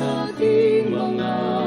sa ating mga